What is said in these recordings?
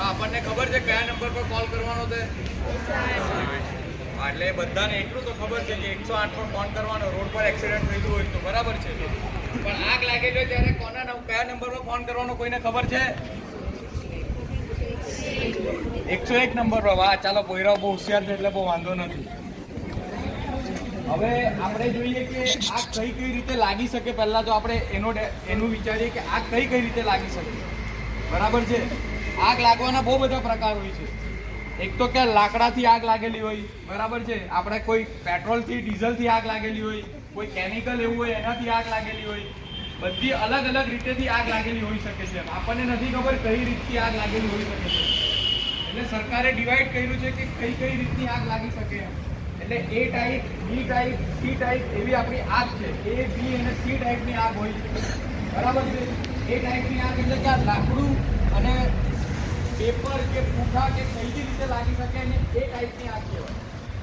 આપણને ખબર છે કયા નંબર પર કોલ કરવાનો છે? એટલે બધાને એટલું તો ખબર છે કે એકસો આઠ પર ફોન કરવાનો, રોડ પર એક્સિડન્ટ થયેલું હોય તો બરાબર છે. પણ આગ લાગેલી હોય ત્યારે કોના કયા નંબર પર ફોન કરવાનો કોઈને ખબર છે? એકસો એક નંબર પર. વાહ, ચાલો પોયરાઓ બહુ હોશિયાર છે એટલે બહુ વાંધો નથી. હવે આપણે જોઈએ કે આગ કઈ કઈ રીતે લાગી શકે. પહેલાં તો આપણે એનો એનું વિચારીએ કે આગ કઈ કઈ રીતે લાગી શકે. બરાબર છે? આગ લાગવાના બહુ બધા પ્રકાર હોય છે. એક તો કે લાકડાથી આગ લાગેલી હોય, બરાબર છે? આપણે કોઈ પેટ્રોલથી, ડીઝલથી આગ લાગેલી હોય, કોઈ કેમિકલ એવું હોય, એનાથી આગ લાગેલી હોય, બધી અલગ અલગ રીતેથી આગ લાગેલી હોઈ શકે છે. આપણને નથી ખબર કઈ રીતથી આગ લાગેલી હોઈ શકે છે. એટલે સરકારે ડિવાઈડ કર્યું છે કે કઈ કઈ રીતની આગ લાગી શકે એટલે A type B type C type એવી આપણી આગ છે. એ બી અને સી ટાઈપની આગ હોય. બરાબર છે? એ ટાઈપની આગ એટલે કે લાકડું અને પેપર કે પૂઠા કે કઈ રીતે લાગી શકે અને એ ટાઈપની આગ કહેવાય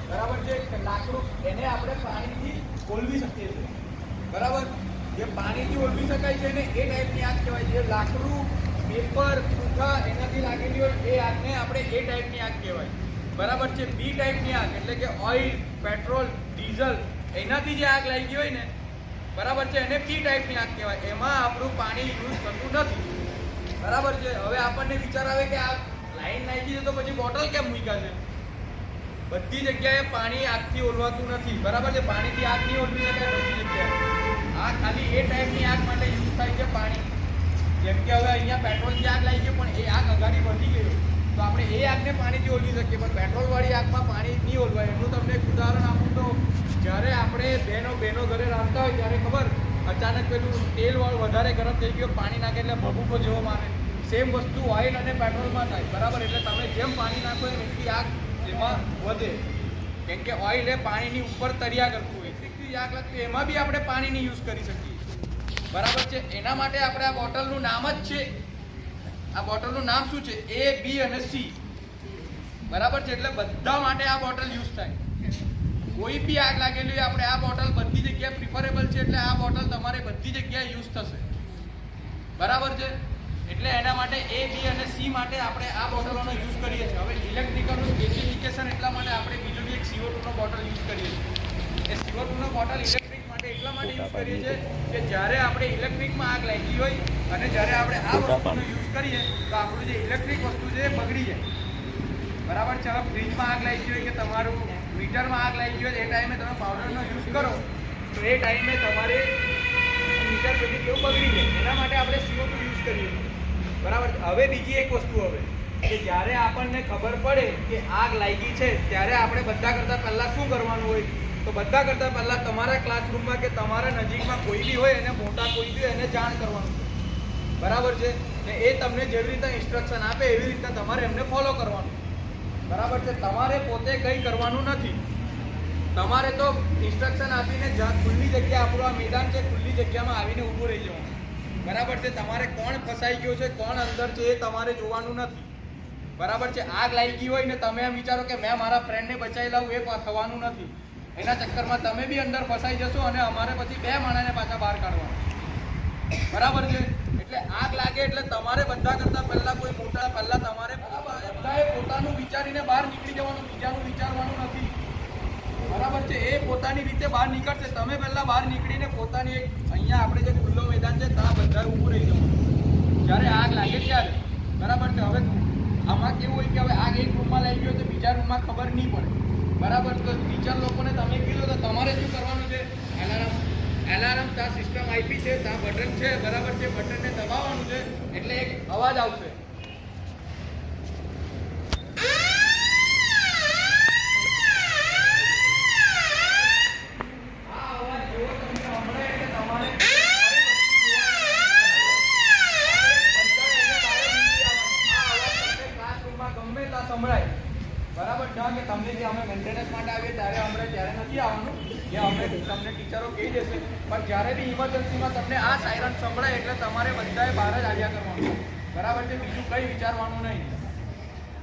બરાબર છે? લાકડું એને આપણે પાણીથી ઓલવી શકીએ છીએ. બરાબર? જે પાણીથી ઓલવી શકાય છે ને એ ટાઈપની આગ કહેવાય જે લાકડું, પેપર, પૂઠા એનાથી લાગેલી હોય એ આગને આપણે એ ટાઈપની આગ કહેવાય. બરાબર છે? બી ટાઈપની આગ એટલે કે ઓઇલ, પેટ્રોલ, ડીઝલ એનાથી જે આગ લાગી હોય ને, બરાબર છે? એને બી ટાઈપની આગ કહેવાય. એમાં આપણું પાણી યુઝ થતું નથી. બરાબર છે. હવે આપણને વિચાર આવે કે આ લાઈન નાખી છે તો પછી બોટલ કેમ મૂક્યા છે? બધી જગ્યાએ પાણી આગથી ઓલવાતું નથી. બરાબર છે? પાણીથી આગ નહીં ઓલવી શકાય બધી જગ્યાએ. આ ખાલી એ ટાઈપની આગ માટે યુઝ થાય છે પાણી. જેમ કે હવે અહીંયા પેટ્રોલથી આગ લાગી છે પણ એ આગ અગાડી વધી ગઈ. તો આપણે એ આગને પાણીથી ઓલવી શકીએ. પણ પેટ્રોલવાળી આગમાં પાણી નહીં ઓલવાય. એનું તમને એક ઉદાહરણ આપું તો જ્યારે આપણે બેનો બેનો ઘરે રાંધતા હોય ત્યારે ખબર અચાનક પેલું તેલ વધારે ગરમ થઈ ગયું, પાણી નાખે એટલે ભભૂકો જેવો મારે. સેમ વસ્તુ ઓઇલ અને પેટ્રોલમાં થાય. બરાબર? એટલે તમે જેમ પાણી નાખો એમ એટલી આગ એમાં વધે. કેમ કે ઓઇલ એ પાણીની ઉપર તરિયા કરતું હોય. એટલી આગ લાગતી એમાં બી આપણે પાણીની યુઝ કરી શકીએ. બરાબર છે? એના માટે આપણે આ બોટલનું નામ જ છે. આ બોટલનું નામ શું છે? એ બી અને સી બરાબર છે? એટલે બધા માટે આ બોટલ યુઝ થાય. કોઈ બી આગ લાગેલી હોય આપણે આ બોટલ બધી જગ્યાએ પ્રિફરેબલ છે એટલે આ બોટલ તમારે બધી જગ્યાએ યુઝ થશે. બરાબર છે? એટલે એના માટે એ બી અને સી માટે આપણે આ બોટલોનો યુઝ કરીએ છીએ. હવે ઇલેક્ટ્રિકલનું સ્પેસિફિકેશન એટલા માટે આપણે બીજું એક સીઓ ટુનો બોટલ યુઝ કરીએ છીએ. એ સીઓ ટુનો બોટલ ઇલેક્ટ્રિક માટે એટલા માટે યુઝ કરીએ છીએ કે જ્યારે આપણે ઇલેક્ટ્રિકમાં આગ લાગી હોય અને જ્યારે આપણે આ વસ્તુનો યુઝ કરીએ તો આપણું જે ઇલેક્ટ્રિક વસ્તુ છે એ બગડી જાય. બરાબર, ચલો ફ્રીજમાં આગ લાગી હોય કે તમારું મીટરમાં આગ લાગી હોય, એ ટાઈમે તમે પાવડરનો યુઝ કરો. તો એ ટાઈમે તમારે મીટર સુધી કેવું બગડી જાય. એના માટે આપણે સીઓ યુઝ કરીએ. બરાબર? હવે બીજી એક વસ્તુ હવે, કે જ્યારે આપણને ખબર પડે કે આગ લાગી છે, ત્યારે આપણે બધા કરતાં પહેલાં શું કરવાનું હોય? તો બધા કરતાં પહેલાં તમારા ક્લાસરૂમમાં કે તમારા નજીકમાં કોઈ બી હોય, એને મોટા કોઈ બી હોય, એને જાણ કરવાનું. બરાબર છે? ને એ તમને જેવી રીતે ઇન્સ્ટ્રક્શન આપે, એવી રીતના તમારે એમને ફોલો કરવાનું. બરાબર છે. તમારે પોતે કંઈ કરવાનું નથી. તમારે તો ઇન્સ્ટ્રક્શન આપીને ખુલ્લી જગ્યા આપણું આ મેદાન છે, ખુલ્લી જગ્યામાં આવીને ઊભું રહી જવાનું. બરાબર છે. તમારે કોણ ફસાઈ ગયો છે, કોણ અંદર છે એ તમારે જોવાનું નથી. બરાબર છે. આગ લાગી હોય ને તમે એમ વિચારો કે મેં મારા ફ્રેન્ડને બચાવી લાવું, એ થવાનું નથી. એના ચક્કરમાં તમે બી અંદર ફસાઈ જશો અને અમારે પછી બે માણસને પાછા બહાર કાઢવાના. બરાબર છે? એટલે આગ લાગે એટલે તમારે બધા કરતા પહેલા કોઈ મોટા, પહેલા તમારે પોતાનું વિચારીને બહાર નીકળી જવાનું, બીજાનું વિચારવાનું નથી. બરાબર છે? એ પોતાની રીતે બહાર નીકળશે. તમે પહેલાં બહાર નીકળીને પોતાની અહીંયા આપણે જે ખુલ્લો મેદાન છે, ત્યાં બધા ઊભું રહી જવાનું. જ્યારે આગ લાગે ત્યારે. બરાબર છે? હવે આમાં કેવું હોય કે હવે આગ એક રૂમમાં લઈ ગયો તો બીજા રૂમમાં ખબર નહીં પડે. બરાબર? તો ટીચર લોકોને તમે કીધું તો તમારે શું કરવાનું છે? એલાર્મ. એલાર્મ, ત્યાં સિસ્ટમ આપી છે, ત્યાં બટન છે. બરાબર છે? બટનને દબાવવાનું છે. એટલે એક અવાજ આવશે આ અવાજ જેવો તમને સંભળાય એટલે તમારે ગમે ત્યાં સંભળાય. બરાબર? છે કે તમને જે અમે મેન્ટેનન્સ માટે આવીએ ત્યારે અમને ત્યારે નથી આવવાનું. જે અમે તમને ટીચરો કહી દેશે. પણ જ્યારે બી ઇમરજન્સીમાં તમને આ સાયરન સંભળાય એટલે તમારે બધાએ બહાર જ આવ્યા કરવાનું. બરાબર છે? બીજું કંઈ વિચારવાનું નહીં.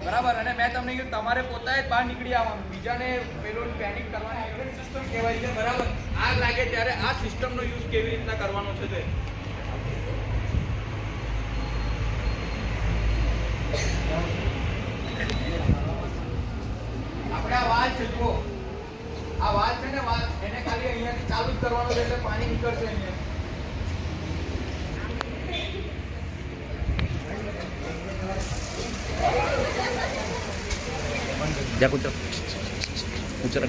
બરાબર? અને મેં તમને કીધું, તમારે પોતાએ બહાર નીકળી આવવાનું. બીજાને પેલું પેનિક કરવાની એવી સિસ્ટમ કહેવાય છે. બરાબર? આગ લાગે ત્યારે આ સિસ્ટમનો યુઝ કેવી રીતના કરવાનો છે તે? Thank you. જુઓ આ વાત છે ને, વાત એને ખાલી અહીંયાથી ચાલુ જ કરવાનું છે એટલે પાણી નીકળશે અહીંયા જા કૂતરો. કૂતરો.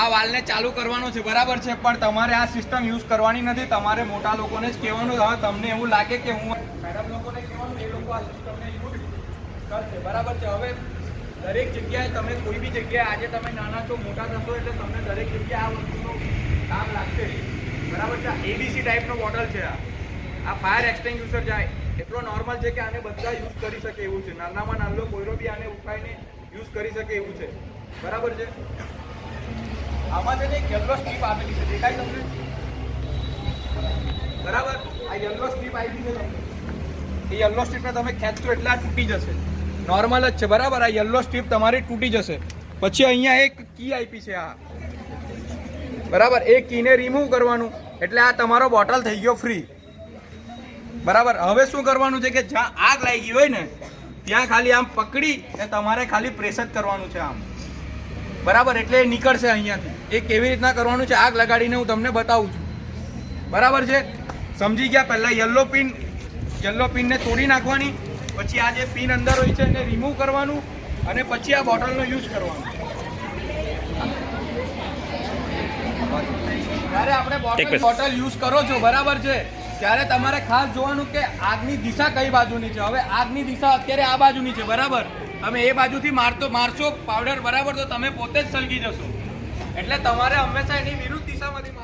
આ વાલને ચાલુ કરવાનો છે. બરાબર છે, પણ તમારે આ સિસ્ટમ યુઝ કરવાની નથી. તમારે મોટા લોકોને જ કહેવાનું હવે તમને એવું લાગે કે હું મેડમ લોકોને કહેવાનું એ લોકો આ સિસ્ટમને યુઝ કરશે. બરાબર છે. હવે દરેક જગ્યાએ તમે કોઈ બી જગ્યાએ આજે તમે નાના છો, મોટા થશો એટલે તમને દરેક જગ્યાએ આ વસ્તુનું કામ લાગશે. બરાબર છે. એબીસી ટાઈપનો બોટલ છે આ. આ ફાયર એક્સટેન્ગ્યુશર જાય. એટલો નોર્મલ છે કે આને બધા યુઝ કરી શકે એવું છે. નાનામાં નાનો કોઈરો બી આને ઉપાયને યુઝ કરી શકે એવું છે. બરાબર છે. આમાં છે ને યલો સ્ટ્રીપ આપેલી છે. દેખાય તમને? બરાબર? આ યલો સ્ટ્રીપ આવી છે એ યલો સ્ટ્રીપને તમે ખેંચશો એટલે આ તૂટી જશે. નોર્મલ જ છે. બરાબર? આ યલો સ્ટ્રીપ તમારી તૂટી જશે. પછી અહીંયા એક કી આપી છે આ. બરાબર? એ કીને રિમૂવ કરવાનું. એટલે આ તમારો બોટલ થઈ ગયો ફ્રી બરાબર? હવે શું કરવાનું છે કે જ્યાં આગ લાગી હોય ને, ત્યાં ખાલી આમ પકડી ને તમારે ખાલી પ્રેસ જ કરવાનું છે આમ. બરાબર? એટલે એ નીકળશે અહીંયાથી. એ કેવી રીતના કરવાનું છે? આગ લગાડીને હું તમને બતાવું છું. બરાબર છે? સમજી ગયા પહેલાં યલો પિન યલો પિનને તોડી નાખવાની પછી આ જે પિન અંદર હોય છે એને રિમૂવ કરવાનું અને પછી આ બોટલનો યુઝ કરવાનો. જ્યારે આપણે બોટલ બોટલ યુઝ કરો છો બરાબર છે? ત્યારે તમારે ખાસ જોવાનું કે આગની દિશા કઈ બાજુની છે? હવે આગની દિશા અત્યારે આ બાજુની છે બરાબર? તમે એ બાજુથી મારતો મારશો પાવડર બરાબર? તો તમે પોતે જ સળગી જશો. એટલે તમારે હંમેશા એની વિરુદ્ધ દિશામાંથી